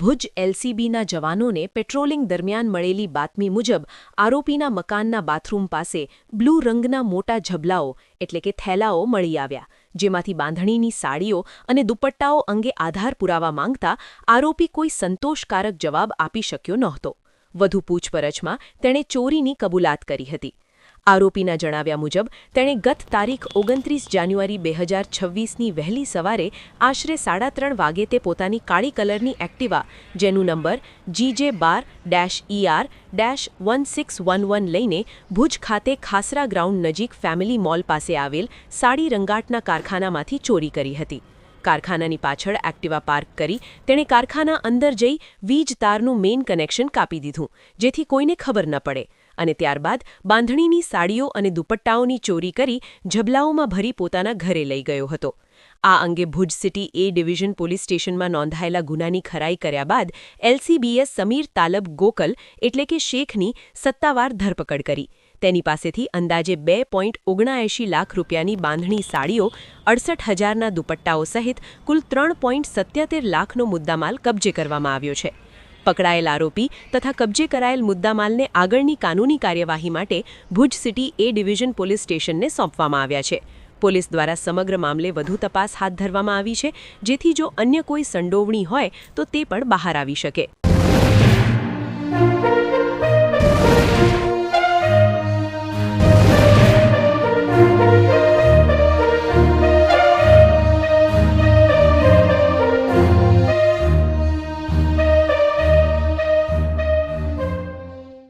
ભુજ એલસીબીના જવાનોને પેટ્રોલિંગ દરમિયાન મળેલી બાતમી મુજબ આરોપીના મકાનના બાથરૂમ પાસે બ્લુ રંગના મોટા ઝબલાઓ એટલે કે થેલાઓ મળી આવ્યા. જેમાંથી બાંધણીની સાડીઓ અને દુપટ્ટાઓ અંગે આધાર પુરાવા માંગતા આરોપી કોઈ સંતોષકારક જવાબ આપી શક્યો નહોતો. વધુ પૂછપરછમાં તેણે ચોરીની કબૂલાત કરી હતી. આરોપીના જણાવ્યા મુજબ, તેણે ગત તારીખ ઓગણત્રીસ જાન્યુઆરી બે હજાર છવ્વીસની વહેલી સવારે આશરે સાડા ત્રણ વાગે તે પોતાની કાળી કલરની એક્ટિવા, જેનું નંબર જીજે બાર dash ER dash one six one one લઈને ભુજ ખાતે ખાસરા ગ્રાઉન્ડ નજીક ફેમિલી મોલ પાસે આવેલ સાડી રંગાટના કારખાનામાંથી ચોરી કરી હતી. કારખાનાની પાછળ એક્ટિવા પાર્ક કરી તેણે કારખાના અંદર જઈ વીજ તારનું મેઇન કનેક્શન કાપી દીધું, જેથી કોઈને ખબર ન પડે. અને ત્યારબાદ બાંધણીની સાડીઓ અને દુપટ્ટાઓની ચોરી કરી ઝબલાઓમાં ભરી પોતાના ઘરે લઈ ગયો હતો. આ અંગે Bhuj city A division police સ્ટેશનમાં નોંધાયેલા ગુનાની ખરાઈ કર્યા બાદ એલસીબીએસ સમીર તાલબ ગોકલ એટલે કે શેખની સત્તાવાર ધરપકડ કરી. તેની પાસેથી અંદાજે બે પોઈન્ટ ઓગણાએંશી લાખ રૂપિયાની બાંધણી સાડીઓ, અડસઠ હજારના દુપટ્ટાઓ સહિત કુલ ત્રણ પોઈન્ટ સત્યોતેર લાખનો મુદ્દામાલ કબજે કરવામાં આવ્યો છે. પકડાયેલ આરોપી તથા કબજે કરાયેલ મુદ્દામાલને આગળની કાનૂની કાર્યવાહી માટે Bhuj city A division police સ્ટેશનને સોંપવામાં આવ્યા છે. પોલીસ દ્વારા સમગ્ર મામલે વધુ તપાસ હાથ ધરવામાં આવી છે, જેથી જો અન્ય કોઈ સંડોવણી હોય તો તે પણ બહાર આવી શકે.